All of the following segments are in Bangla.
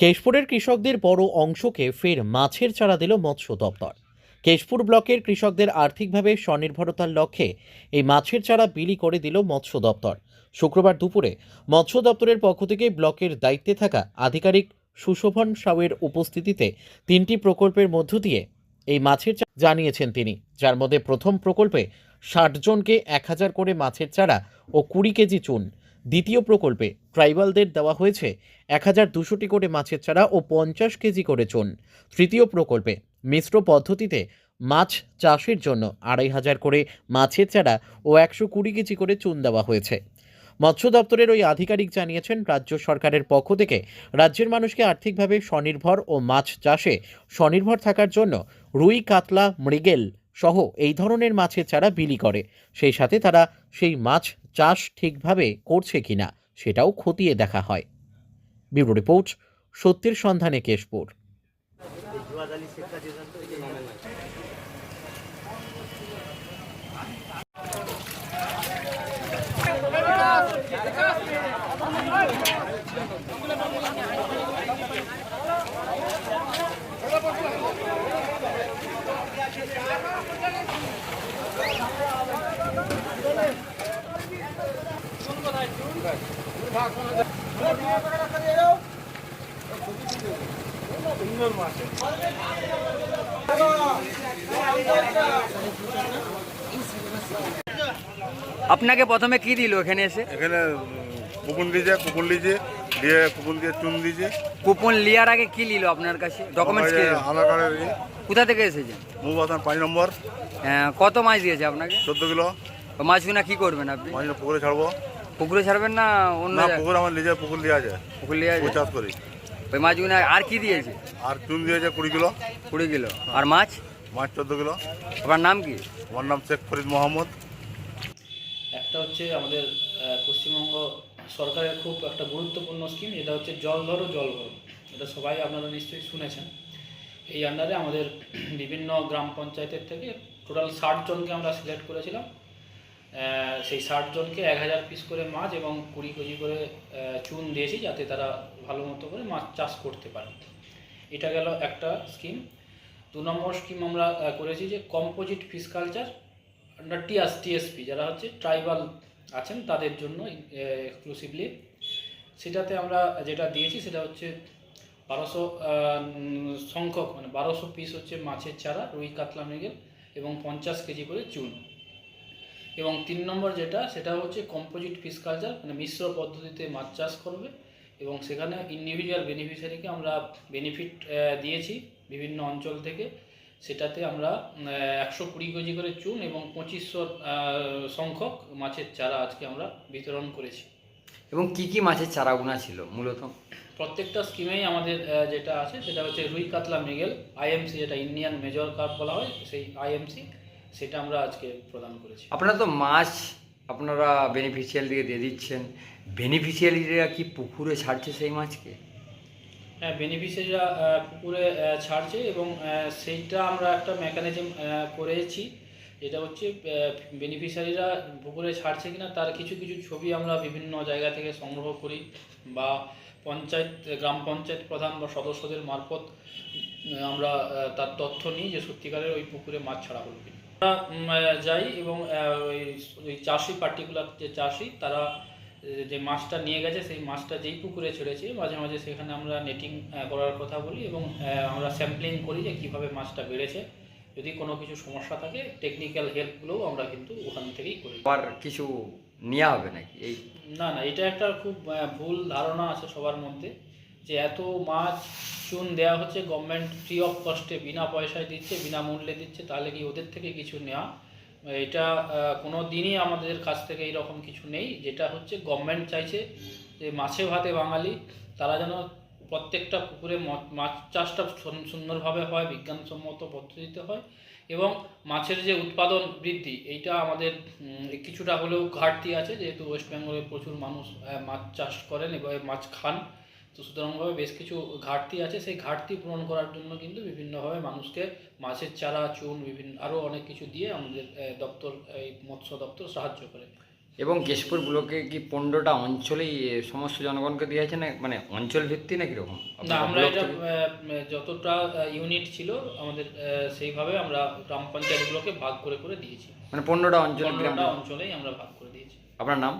কেশপুরের কৃষকদের বড় অংশকে ফের মাছের চারা দিল মৎস্য দপ্তর। কেশপুর ব্লকের কৃষকদের আর্থিকভাবে স্বনির্ভরতার লক্ষ্যে এই মাছের চারা বিলি করে দিল মৎস্য দপ্তর। শুক্রবার দুপুরে মৎস্য দপ্তরের পক্ষ থেকে ব্লকের দায়িত্বে থাকা আধিকারিক সুশোভন সাউয়ের উপস্থিতিতে তিনটি প্রকল্পের মধ্য দিয়ে এই মাছের জানিয়েছেন তিনি, যার মধ্যে প্রথম প্রকল্পে ষাট জনকে এক হাজার করে মাছের চারা ও কুড়ি কেজি চুন দ্বিতীয় প্রকল্পে ট্রাইবালদের দেওয়া হয়েছে এক হাজার দুশোটি করে মাছের চারা ও পঞ্চাশ কেজি করে চুন। তৃতীয় প্রকল্পে মিশ্র পদ্ধতিতে মাছ চাষের জন্য আড়াই হাজার করে মাছের চারা ও একশো কুড়ি কেজি করে চুন দেওয়া হয়েছে। মৎস্য দপ্তরের ওই আধিকারিক জানিয়েছেন, রাজ্য সরকারের পক্ষ থেকে রাজ্যের মানুষকে আর্থিকভাবে স্বনির্ভর ও মাছ চাষে স্বনির্ভর থাকার জন্য রুই, কাতলা, মৃগেল সহ এই ধরনের মাছের চারা বিলি করে। সেই সাথে তারা সেই মাছ চাষ ঠিকভাবে করছে কিনা সেটাও খতিয়ে দেখা হয়। ব্যুরো রিপোর্ট সত্যের সন্ধানে কেশপুর। আপনাকে প্রথমে কি দিল এখানে এসে? এখানে কুকুন দিয়েছে কুকুন দিয়েছে দিয়ে কুকুন দিয়ে চুন দিয়েছে। কুপন লিয়ার আগে কি নিল আপনার কাছে? ডকুমেন্টস কি আধার কার্ডের কোথা থেকে এসেছেন মুবাসান পাঁচ নম্বর। আহ, কত মাছ দিয়েছে আপনাকে? চোদ্দ কিলো। মাছগুলো কি করবেন আপনি? মাছটা পুকুরে ছাড়বো। পুকুরে ছাড়বেন না অন্য না পুকুর আমার নিজের পুকুর দিয়ে আছে। পুকুর লিয়ে পুকুর চাষ করি। ওই মাছগুলো আর কি দিয়েছে? আর চুন দিয়েছে কুড়ি কিলো। কুড়ি কিলো। আর মাছ? মাছ চোদ্দ কিলো। আপনার নাম কি? আমার নাম শেখ ফরিদ মোহাম্মদ। একটা হচ্ছে আমাদের পশ্চিমবঙ্গ সরকারের খুব একটা গুরুত্বপূর্ণ স্কিম যেটা হচ্ছে জল ধরো জল ভরো এটা সবাই আপনারা নিশ্চয়ই শুনেছেন। এই আন্ডারে আমাদের বিভিন্ন গ্রাম পঞ্চায়েতের থেকে টোটাল ষাট জনকে আমরা সিলেক্ট করেছিলাম। সেই ষাট জনকে এক হাজার পিস করে মাছ এবং কুড়ি কেজি করে চুন দিয়েছি যাতে তারা ভালো মতো করে মাছ চাষ করতে পারে এটা গেল একটা স্কিম দু নম্বর স্কিম আমরা করেছি যে composite fish culture under TS TSP যারা হচ্ছে ট্রাইবাল আছেন তাদের জন্য এক্সক্লুসিভলি সেটাতে আমরা যেটা দিয়েছি সেটা হচ্ছে বারোশো সংখ্যক মানে বারোশো পিস হচ্ছে মাছের চারা, রুই, কাতলা, মৃগেল এবং পঞ্চাশ কেজি করে চুন। এবং তিন নম্বর যেটা সেটা হচ্ছে কম্পোজিট ফিশ কালচার মানে মিশ্র পদ্ধতিতে মাছ চাষ করবে এবং সেখানে ইন্ডিভিজুয়াল বেনিফিশিয়ারিকে আমরা বেনিফিট দিয়েছি বিভিন্ন অঞ্চল থেকে। সেটাতে আমরা একশো কুড়ি কেজি করে চুন এবং পঁচিশশো সংখ্যক মাছের চারা আজকে আমরা বিতরণ করেছি। এবং কি কি মাছের চারাগুনা ছিল মূলত? প্রত্যেকটা স্কিমেই আমাদের যেটা আছে সেটা হচ্ছে রুই কাতলা মৃগেল আইএমসি যেটা ইন্ডিয়ান মেজর কাপ বলা হয় সেই আইএমসি সেটা আমরা আজকে প্রদান করেছি। আপনারা তো মাছ আপনারা বেনিফিশিয়াল দিয়ে দিয়ে দিচ্ছেন। বেনিফিশিয়ালিরা কি পুকুরে ছাড়ছে সেই মাছকে? হ্যাঁ বেনিফিশিয়ারিরা পুকুরে ছাড়ছে এবং সেইটা আমরা একটা মেকানিজম করেছি। যেটা হচ্ছে বেনিফিশিয়ারিরা পুকুরে ছাড়ছে কিনা তার কিছু কিছু ছবি আমরা বিভিন্ন জায়গা থেকে সংগ্রহ করি বা পঞ্চায়েত গ্রাম পঞ্চায়েত প্রধান বা সদস্যদের মারফত আমরা তার তথ্য নিই যে সত্যিকারের ওই পুকুরে মাছ ছাড়া হলো কিনা। যাই এবং ওই চাষি পার্টিকুলার যে চাষি তারা যে মাছটা নিয়ে গেছে সেই মাছটা যেই পুকুরে ছেড়েছে মাঝে মাঝে সেখানে আমরা নেটিং করার কথা বলি এবং আমরা স্যাম্পলিং করি যে কীভাবে মাছটা বেড়েছে। যদি কোনো কিছু সমস্যা থাকে টেকনিক্যাল হেল্পগুলোও আমরা কিন্তু ওখান থেকেই করি আবার কিছু নেওয়া হবে নাকি? এই না না এটা একটা খুব ভুল ধারণা আছে সবার মধ্যে। যে এত মাছ চুন দেওয়া হচ্ছে গভর্নমেন্ট ফ্রি অফ কস্টে বিনা পয়সায় দিচ্ছে বিনামূল্যে দিচ্ছে, তাহলে কি ওদের থেকে কিছু নেওয়া? এটা কোনো দিনই আমাদের কাছ থেকে এরকম কিছু নেই। যেটা হচ্ছে গভর্নমেন্ট চাইছে যে মাছে ভাতে বাঙালি, তারা যেন প্রত্যেকটা পুকুরে মাছ চাষটা সুন- সুন্দরভাবে হয়, বিজ্ঞানসম্মত পদ্ধতিতে হয়, এবং মাছের যে উৎপাদন বৃদ্ধি, এইটা আমাদের কিছুটা হলেও ঘাটতি আছে। যেহেতু ওয়েস্ট বেঙ্গলে প্রচুর মানুষ মাছ চাষ করেন এবং মাছ খান। তো সুতরাংভাবে বেশ কিছু ঘাটতি আছে। সেই ঘাটতি পূরণ করার জন্য কিন্তু বিভিন্নভাবে মানুষকে মাছের চারা চুন বিভিন্ন আরও অনেক কিছু দিয়ে আমাদের দপ্তর এই মৎস্য দপ্তর সাহায্য করে। এবং কেশপুর ব্লকে কি পনেরোটা অঞ্চলেই সমস্ত জনগণকে দেওয়া হয়েছে না মানে অঞ্চল ভিত্তি না কীরকম না আমরা এটা যতটা ইউনিট ছিল আমাদের সেইভাবে আমরা গ্রাম পঞ্চায়েতগুলোকে ভাগ করে করে দিয়েছি। মানে পনেরোটা অঞ্চল পনেরোটা অঞ্চলেই আমরা ভাগ করে দিয়েছি। আপনার নাম?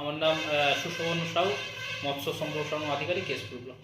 আমার নাম সুশোভন সাউ মৎস্য সম্প্রসারণ আধিকারিক কেশপুর ব্লক।